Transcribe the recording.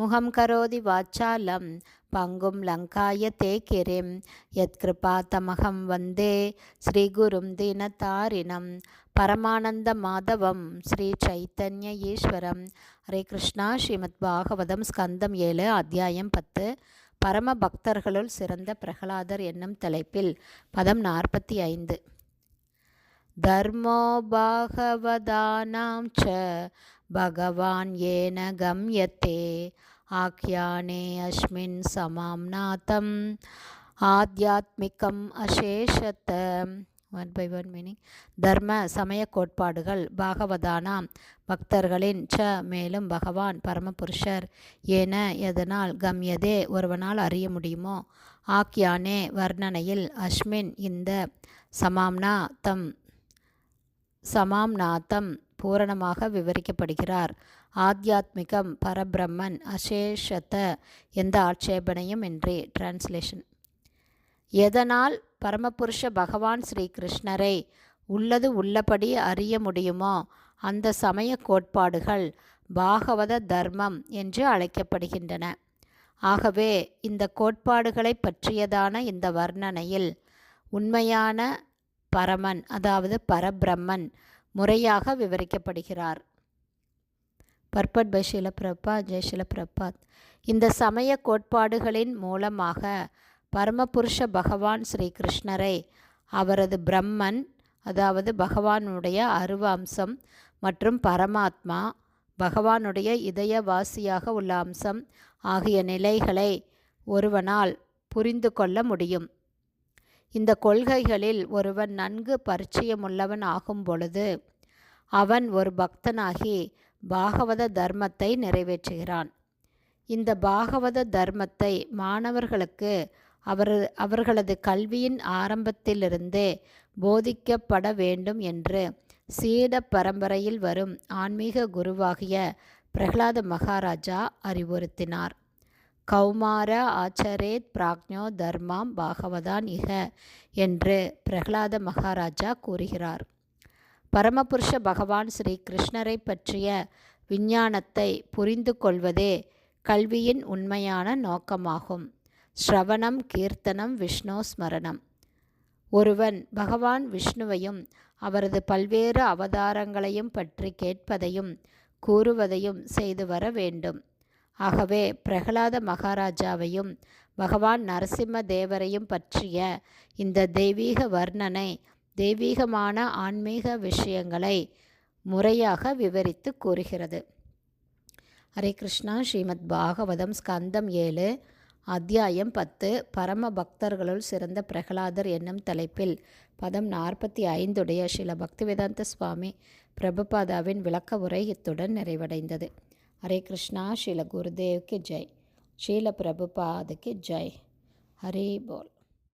முகம் கரோதி வாச்சாலம் பங்கும் லங்காய தே கிரிம் யத்கிருபா தமகம் வந்தே ஸ்ரீகுரும் தினதாரிணம் பரமானந்த மாதவம் ஸ்ரீ சைத்தன்ய ஈஸ்வரம். ஹரே கிருஷ்ணா ஸ்ரீமத் பாகவதம் ஸ்கந்தம் ஏழு அத்தியாயம் பத்து. பரம பக்தர்களுள் சிறந்த பிரகலாதர் என்னும் தலைப்பில் பதம் நாற்பத்தி ஐந்து. தர்மோ பாகவதானாம் ச பகவான் ஏன கம்யத்தே. ஆக்யானே அஸ்மின் சமாம்நாதம் ஆத்தியாத்மிகம் அசேஷத்த. ஒன் பை ஒன் மீனிங் தர்ம சமய கோட்பாடுகள் பாகவதானாம். பக்தர்களின் ச மேலும் பகவான் பரமபுருஷர். ஏன எதனால் கம்யதே ஒருவனால் அறிய முடியுமோ? ஆக்கியானே வர்ணனையில் அஸ்மின் இந்த சமாம்னா தம் சமாம்நாத்தம் பூரணமாக விவரிக்கப்படுகிறார். ஆத்தியாத்மிகம் பரபிரம்மன் அசேஷத்த எந்த ஆட்சேபனையும் இன்றி டிரான்ஸ்லேஷன் எதனால் பரமபுருஷ பகவான் ஸ்ரீ கிருஷ்ணரை உள்ளது உள்ளபடி அறிய முடியுமோ அந்த சமய கோட்பாடுகள் பாகவத தர்மம் என்று அழைக்கப்படுகின்றன. ஆகவே இந்த கோட்பாடுகளை பற்றியதான இந்த வர்ணனையில் உண்மையான பரமன் அதாவது பரபிரம்மன் முறையாக விவரிக்கப்படுகிறார். பர்பட் பை ஷிலப்பிரபா ஜெய் இந்த சமய கோட்பாடுகளின் மூலமாக பரமபுருஷ பகவான் ஸ்ரீ கிருஷ்ணரை அவரது பிரம்மன் அதாவது பகவானுடைய அருவ அம்சம் மற்றும் பரமாத்மா பகவானுடைய இதயவாசியாக உள்ள அம்சம் ஆகிய நிலைகளை ஒருவனால் புரிந்து கொள்ள முடியும். இந்த கொள்கைகளில் ஒருவன் நன்கு பரிச்சயமுள்ளவன் ஆகும் பொழுது அவன் ஒரு பக்தனாகி பாகவத தர்மத்தை நிறைவேற்றுகிறான். இந்த பாகவத தர்மத்தை மாணவர்களுக்கு அவர் அவர்களது கல்வியின் ஆரம்பத்திலிருந்தே போதிக்கப்பட வேண்டும் என்று சீட பரம்பரையில் வரும் ஆன்மீக குருவாகிய பிரகலாத மகாராஜா அறிவுறுத்தினார். கௌமார ஆச்சரேத் பிராக்ஞோ தர்மாம் பாகவதான் இக என்று பிரகலாத மகாராஜா கூறுகிறார். பரமபுருஷ பகவான் ஸ்ரீ கிருஷ்ணரை பற்றிய விஞ்ஞானத்தை புரிந்து கொள்வதே கல்வியின் உண்மையான நோக்கமாகும். ஸ்ரவணம் கீர்த்தனம் விஷ்ணு ஸ்மரணம். ஒருவன் பகவான் விஷ்ணுவையும் அவரது பல்வேறு அவதாரங்களையும் பற்றி கேட்பதையும் கூறுவதையும் செய்து வர வேண்டும். ஆகவே பிரகலாத மகாராஜாவையும் பகவான் நரசிம்ம தேவரையும் பற்றிய இந்த தெய்வீக வர்ணனை தெய்வீகமான ஆன்மீக விஷயங்களை முறையாக விவரித்து கூறுகிறது. ஹரே கிருஷ்ணா. ஸ்ரீமத் பாகவதம் ஸ்கந்தம் ஏழு அத்தியாயம் பத்து பரம பக்தர்களுள் சிறந்த பிரகலாதர் என்னும் தலைப்பில் பதம் நாற்பத்தி ஐந்துடைய ஸ்ரீல பக்திவேதாந்த சுவாமி பிரபுபாதாவின் விளக்க உரை இத்துடன் நிறைவடைந்தது. ஹரே கிருஷ்ணா ஸ்ரீல குருதேவ்க்கு ஜெய் ஸ்ரீல பிரபுபாதுக்கு ஜெய் ஹரி போல்